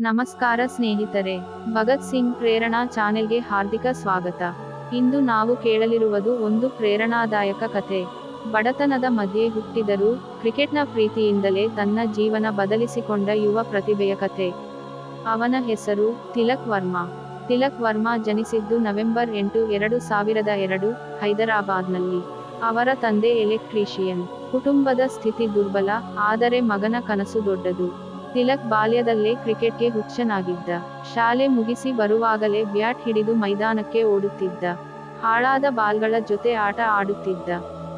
ನಮಸ್ಕಾರ ಸ್ನೇಹಿತರೆ, ಭಗತ್ ಸಿಂಗ್ ಪ್ರೇರಣಾ ಚಾನೆಲ್ಗೆ ಹಾರ್ದಿಕ ಸ್ವಾಗತ. ಇಂದು ನಾವು ಕೇಳಲಿರುವುದು ಒಂದು ಪ್ರೇರಣಾದಾಯಕ ಕಥೆ. ಬಡತನದ ಮಧ್ಯೆ ಹುಟ್ಟಿದರೂ, ಕ್ರಿಕೆಟ್ನ ಪ್ರೀತಿಯಿಂದಲೇ ತನ್ನ ಜೀವನ ಬದಲಿಸಿಕೊಂಡ ಯುವ ಪ್ರತಿಭೆಯ ಕಥೆ. ಅವನ ಹೆಸರು ತಿಲಕ್ ವರ್ಮಾ. ತಿಲಕ್ ವರ್ಮಾ ಜನಿಸಿದ್ದು ನವೆಂಬರ್ ಎಂಟು, ಎರಡು ಸಾವಿರದ ಎರಡು, ಹೈದರಾಬಾದ್ನಲ್ಲಿ. ಅವರ ತಂದೆ ಎಲೆಕ್ಟ್ರೀಷಿಯನ್. ಕುಟುಂಬದ ಸ್ಥಿತಿ ದುರ್ಬಲ, ಆದರೆ ಮಗನ ಕನಸು ದೊಡ್ಡದು. ತಿಲಕ್ ಬಾಲ್ಯದಲ್ಲೇ ಕ್ರಿಕೆಟ್ಗೆ ಹುಚ್ಚನಾಗಿದ್ದ. ಶಾಲೆ ಮುಗಿಸಿ ಬರುವಾಗಲೇ ಬ್ಯಾಟ್ ಹಿಡಿದು ಮೈದಾನಕ್ಕೆ ಓಡುತ್ತಿದ್ದ. ಹಾಳಾದ ಬಾಲ್ಗಳ ಜೊತೆ ಆಟ ಆಡುತ್ತಿದ್ದ.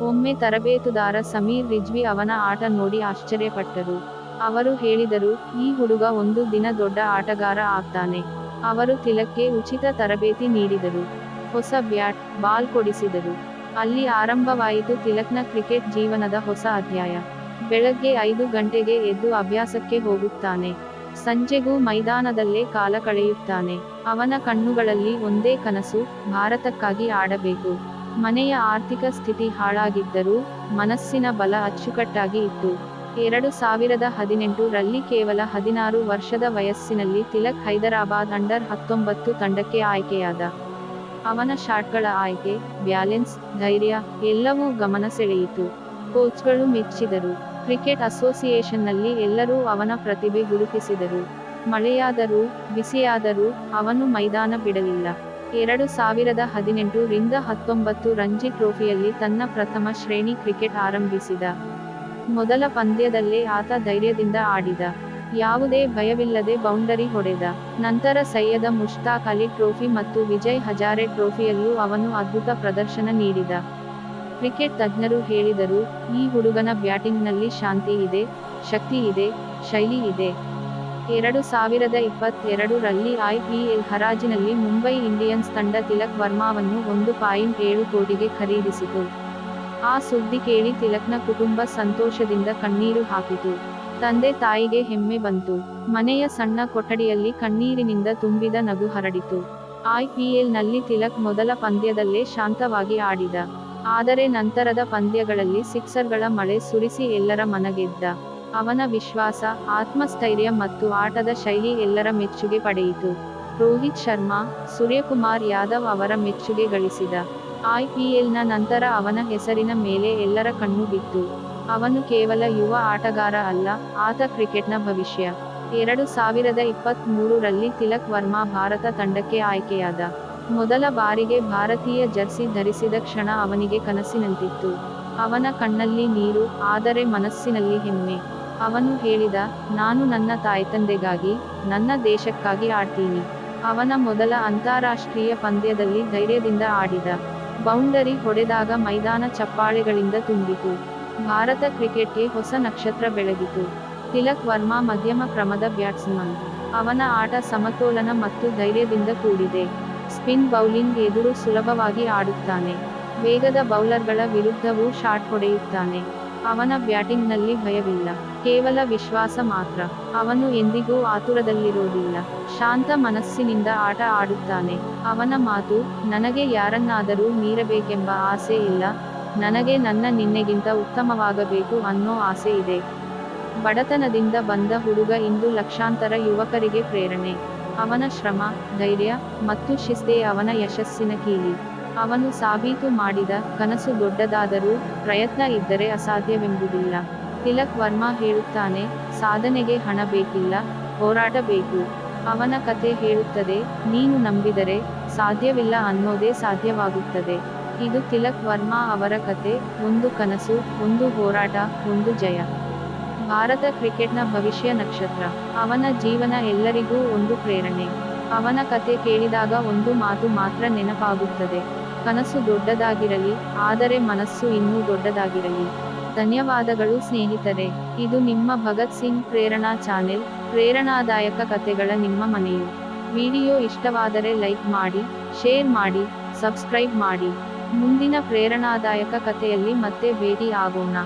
ಒಮ್ಮೆ ತರಬೇತುದಾರ ಸಮೀರ್ ರಿಜ್ವಿ ಅವನ ಆಟ ನೋಡಿ ಆಶ್ಚರ್ಯಪಟ್ಟರು. ಅವರು ಹೇಳಿದರು, ಈ ಹುಡುಗ ಒಂದು ದಿನ ದೊಡ್ಡ ಆಟಗಾರ ಆಗ್ತಾನೆ. ಅವರು ತಿಲಕ್ಗೆ ಉಚಿತ ತರಬೇತಿ ನೀಡಿದರು. ಹೊಸ ಬ್ಯಾಟ್, ಬಾಲ್ ಕೊಡಿಸಿದರು. ಅಲ್ಲಿ ಆರಂಭವಾಯಿತು ತಿಲಕ್ನ ಕ್ರಿಕೆಟ್ ಜೀವನದ ಹೊಸ ಅಧ್ಯಾಯ. ಬೆಳಗ್ಗೆ ಐದು ಗಂಟೆಗೆ ಎದ್ದು ಅಭ್ಯಾಸಕ್ಕೆ ಹೋಗುತ್ತಾನೆ. ಸಂಜೆಗೂ ಮೈದಾನದಲ್ಲೇ ಕಾಲ ಕಳೆಯುತ್ತಾನೆ. ಅವನ ಕಣ್ಣುಗಳಲ್ಲಿ ಒಂದೇ ಕನಸು, ಭಾರತಕ್ಕಾಗಿ ಆಡಬೇಕು. ಮನೆಯ ಆರ್ಥಿಕ ಸ್ಥಿತಿ ಹಾಳಾಗಿದ್ದರೂ, ಮನಸ್ಸಿನ ಬಲ ಅಚ್ಚುಕಟ್ಟಾಗಿ ಇತ್ತು. ಎರಡು ಸಾವಿರದ ಹದಿನೆಂಟು ರಲ್ಲಿ ಕೇವಲ ಹದಿನಾರು ವರ್ಷದ ವಯಸ್ಸಿನಲ್ಲಿ ತಿಲಕ್ ಹೈದರಾಬಾದ್ ಅಂಡರ್ ಹತ್ತೊಂಬತ್ತು ತಂಡಕ್ಕೆ ಆಯ್ಕೆಯಾದ. ಅವನ ಶಾಟ್ಗಳ ಆಯ್ಕೆ, ಬ್ಯಾಲೆನ್ಸ್, ಧೈರ್ಯ, ಎಲ್ಲವೂ ಗಮನ ಸೆಳೆಯಿತು. ಕೋಚ್ಗಳು ಮೆಚ್ಚಿದರು. ಕ್ರಿಕೆಟ್ ಅಸೋಸಿಯೇಷನ್ನಲ್ಲಿ ಎಲ್ಲರೂ ಅವನ ಪ್ರತಿಭೆ ಗುರುತಿಸಿದರು. ಮಳೆಯಾದರೂ, ಬಿಸಿಯಾದರೂ ಅವನು ಮೈದಾನ ಬಿಡಲಿಲ್ಲ. ಎರಡು ಸಾವಿರದ ಹದಿನೆಂಟು ರಿಂದ ಹತ್ತೊಂಬತ್ತು ರಂಜಿ ಟ್ರೋಫಿಯಲ್ಲಿ ತನ್ನ ಪ್ರಥಮ ಶ್ರೇಣಿ ಕ್ರಿಕೆಟ್ ಆರಂಭಿಸಿದ. ಮೊದಲ ಪಂದ್ಯದಲ್ಲೇ ಆತ ಧೈರ್ಯದಿಂದ ಆಡಿದ. ಯಾವುದೇ ಭಯವಿಲ್ಲದೆ ಬೌಂಡರಿ ಹೊಡೆದ. ನಂತರ ಸೈಯದ ಮುಷ್ತಾಕ್ ಅಲಿ ಟ್ರೋಫಿ ಮತ್ತು ವಿಜಯ್ ಹಜಾರೆ ಟ್ರೋಫಿಯಲ್ಲೂ ಅವನು ಅದ್ಭುತ ಪ್ರದರ್ಶನ ನೀಡಿದ. ಕ್ರಿಕೆಟ್ ತಜ್ಞರು ಹೇಳಿದರು, ಈ ಹುಡುಗನ ಬ್ಯಾಟಿಂಗ್ನಲ್ಲಿ ಶಾಂತಿ ಇದೆ, ಶಕ್ತಿ ಇದೆ, ಶೈಲಿ ಇದೆ. ಎರಡು ಸಾವಿರದ ಇಪ್ಪತ್ತೆರಡು ರಲ್ಲಿ ಐಪಿಎಲ್ ಹರಾಜಿನಲ್ಲಿ ಮುಂಬೈ ಇಂಡಿಯನ್ಸ್ ತಂಡ ತಿಲಕ್ ವರ್ಮಾವನ್ನು ಒಂದು ಪಾಯಿಂಟ್ ಏಳು ಕೋಟಿಗೆ ಖರೀದಿಸಿತು. ಆ ಸುದ್ದಿ ಕೇಳಿ ತಿಲಕ್ನ ಕುಟುಂಬ ಸಂತೋಷದಿಂದ ಕಣ್ಣೀರು ಹಾಕಿತು. ತಂದೆ ತಾಯಿಗೆ ಹೆಮ್ಮೆ ಬಂತು. ಮನೆಯ ಸಣ್ಣ ಕೊಠಡಿಯಲ್ಲಿ ಕಣ್ಣೀರಿನಿಂದ ತುಂಬಿದ ನಗು ಹರಡಿತು. ಐ ಪಿ ಎಲ್ನಲ್ಲಿ ತಿಲಕ್ ಮೊದಲ ಪಂದ್ಯದಲ್ಲೇ ಶಾಂತವಾಗಿ ಆಡಿದ. ಆದರೆ ನಂತರದ ಪಂದ್ಯಗಳಲ್ಲಿ ಸಿಕ್ಸರ್ಗಳ ಮಳೆ ಸುರಿಸಿ ಎಲ್ಲರ ಮನಗೆದ್ದ. ಅವನ ವಿಶ್ವಾಸ, ಆತ್ಮಸ್ಥೈರ್ಯ ಮತ್ತು ಆಟದ ಶೈಲಿ ಎಲ್ಲರ ಮೆಚ್ಚುಗೆ ಪಡೆಯಿತು. ರೋಹಿತ್ ಶರ್ಮಾ, ಸೂರ್ಯಕುಮಾರ್ ಯಾದವ್ ಅವರ ಮೆಚ್ಚುಗೆ ಗಳಿಸಿದ. ಐಪಿಎಲ್ನ ನಂತರ ಅವನ ಹೆಸರಿನ ಮೇಲೆ ಎಲ್ಲರ ಕಣ್ಣು ಬಿತ್ತು. ಅವನು ಕೇವಲ ಯುವ ಆಟಗಾರ ಅಲ್ಲ, ಆತ ಕ್ರಿಕೆಟ್ನ ಭವಿಷ್ಯ. ಎರಡು ಸಾವಿರದ ಇಪ್ಪತ್ತ್ ಮೂರರಲ್ಲಿ ತಿಲಕ್ ವರ್ಮಾ ಭಾರತ ತಂಡಕ್ಕೆ ಆಯ್ಕೆಯಾದ. ಮೊದಲ ಬಾರಿಗೆ ಭಾರತೀಯ ಜರ್ಸಿ ಧರಿಸಿದ ಕ್ಷಣ ಅವನಿಗೆ ಕನಸಿನಂತಿತ್ತು. ಅವನ ಕಣ್ಣಲ್ಲಿ ನೀರು, ಆದರೆ ಮನಸ್ಸಿನಲ್ಲಿ ಹೆಮ್ಮೆ. ಅವನು ಹೇಳಿದ, ನಾನು ನನ್ನ ತಾಯ್ತಂದೆಗಾಗಿ, ನನ್ನ ದೇಶಕ್ಕಾಗಿ ಆಡ್ತೀನಿ. ಅವನ ಮೊದಲ ಅಂತಾರಾಷ್ಟ್ರೀಯ ಪಂದ್ಯದಲ್ಲಿ ಧೈರ್ಯದಿಂದ ಆಡಿದ. ಬೌಂಡರಿ ಹೊಡೆದಾಗ ಮೈದಾನ ಚಪ್ಪಾಳೆಗಳಿಂದ ತುಂಬಿತು. ಭಾರತ ಕ್ರಿಕೆಟ್ಗೆ ಹೊಸ ನಕ್ಷತ್ರ ಬೆಳಗಿತು. ತಿಲಕ್ ವರ್ಮಾ ಮಧ್ಯಮ ಕ್ರಮದ ಬ್ಯಾಟ್ಸ್ಮನ್. ಅವನ ಆಟ ಸಮತೋಲನ ಮತ್ತು ಧೈರ್ಯದಿಂದ ಕೂಡಿದೆ. ಸ್ಪಿನ್ ಬೌಲಿಂಗ್ ಎದುರು ಸುಲಭವಾಗಿ ಆಡುತ್ತಾನೆ. ವೇಗದ ಬೌಲರ್ಗಳ ವಿರುದ್ಧವೂ ಶಾಟ್ ಹೊಡೆಯುತ್ತಾನೆ. ಅವನ ಬ್ಯಾಟಿಂಗ್ನಲ್ಲಿ ಭಯವಿಲ್ಲ. ಕೇವಲ ವಿಶ್ವಾಸ ಮಾತ್ರ. ಅವನು ಎಂದಿಗೂ ಆತುರದಲ್ಲಿರೋದಿಲ್ಲ. ಶಾಂತ ಮನಸ್ಸಿನಿಂದ ಆಟ ಆಡುತ್ತಾನೆ. ಅವನ ಮಾತು, ನನಗೆ ಯಾರನ್ನಾದರೂ ಮೀರಬೇಕೆಂಬ ಆಸೆ ಇಲ್ಲ. ನನಗೆ ನನ್ನ ನಿನ್ನೆಗಿಂತ ಉತ್ತಮವಾಗಬೇಕು ಅನ್ನೋ ಆಸೆ ಇದೆ. ಬಡತನದಿಂದ ಬಂದ ಹುಡುಗ ಇಂದು ಲಕ್ಷಾಂತರ ಯುವಕರಿಗೆ ಪ್ರೇರಣೆ. ಅವನ ಶ್ರಮ, ಧೈರ್ಯ ಮತ್ತು ಶಿಸ್ತೇ ಅವನ ಯಶಸ್ಸಿನ ಕೀಲಿ. ಅವನು ಸಾಬೀತು ಮಾಡಿದ ಕನಸು ದೊಡ್ಡದಾದರೂ ಪ್ರಯತ್ನ ಇದ್ದರೆ ಅಸಾಧ್ಯವೆಂಬುದಿಲ್ಲ. ತಿಲಕ್ ವರ್ಮಾ ಹೇಳುತ್ತಾನೆ, ಸಾಧನೆಗೆ ಹಣ ಬೇಕಿಲ್ಲ, ಹೋರಾಟ ಬೇಕು. ಅವನ ಕತೆ ಹೇಳುತ್ತದೆ, ನೀನು ನಂಬಿದರೆ ಸಾಧ್ಯವಿಲ್ಲ ಅನ್ನೋದೇ ಸಾಧ್ಯವಾಗುತ್ತದೆ. ಇದು ತಿಲಕ್ ವರ್ಮಾ ಅವರ ಕತೆ, ಒಂದು ಕನಸು, ಒಂದು ಹೋರಾಟ, ಒಂದು ಜಯ. ಭಾರತ ಕ್ರಿಕೆಟ್ನ ಭವಿಷ್ಯ ನಕ್ಷತ್ರ. ಅವನ ಜೀವನ ಎಲ್ಲರಿಗೂ ಒಂದು ಪ್ರೇರಣೆ. ಅವನ ಕತೆ ಕೇಳಿದಾಗ ಒಂದು ಮಾತು ಮಾತ್ರ ನೆನಪಾಗುತ್ತದೆ. ಕನಸು ದೊಡ್ಡದಾಗಿರಲಿ, ಆದರೆ ಮನಸ್ಸು ಇನ್ನೂ ದೊಡ್ಡದಾಗಿರಲಿ. ಧನ್ಯವಾದಗಳು ಸ್ನೇಹಿತರೆ. ಇದು ನಿಮ್ಮ ಭಗತ್ ಸಿಂಗ್ ಪ್ರೇರಣಾ ಚಾನೆಲ್, ಪ್ರೇರಣಾದಾಯಕ ಕತೆಗಳ ನಿಮ್ಮ ಮನೆಯು. ವಿಡಿಯೋ ಇಷ್ಟವಾದರೆ ಲೈಕ್ ಮಾಡಿ, ಶೇರ್ ಮಾಡಿ, ಸಬ್ಸ್ಕ್ರೈಬ್ ಮಾಡಿ. ಮುಂದಿನ ಪ್ರೇರಣಾದಾಯಕ ಕಥೆಯಲ್ಲಿ ಮತ್ತೆ ಭೇಟಿ ಆಗೋಣ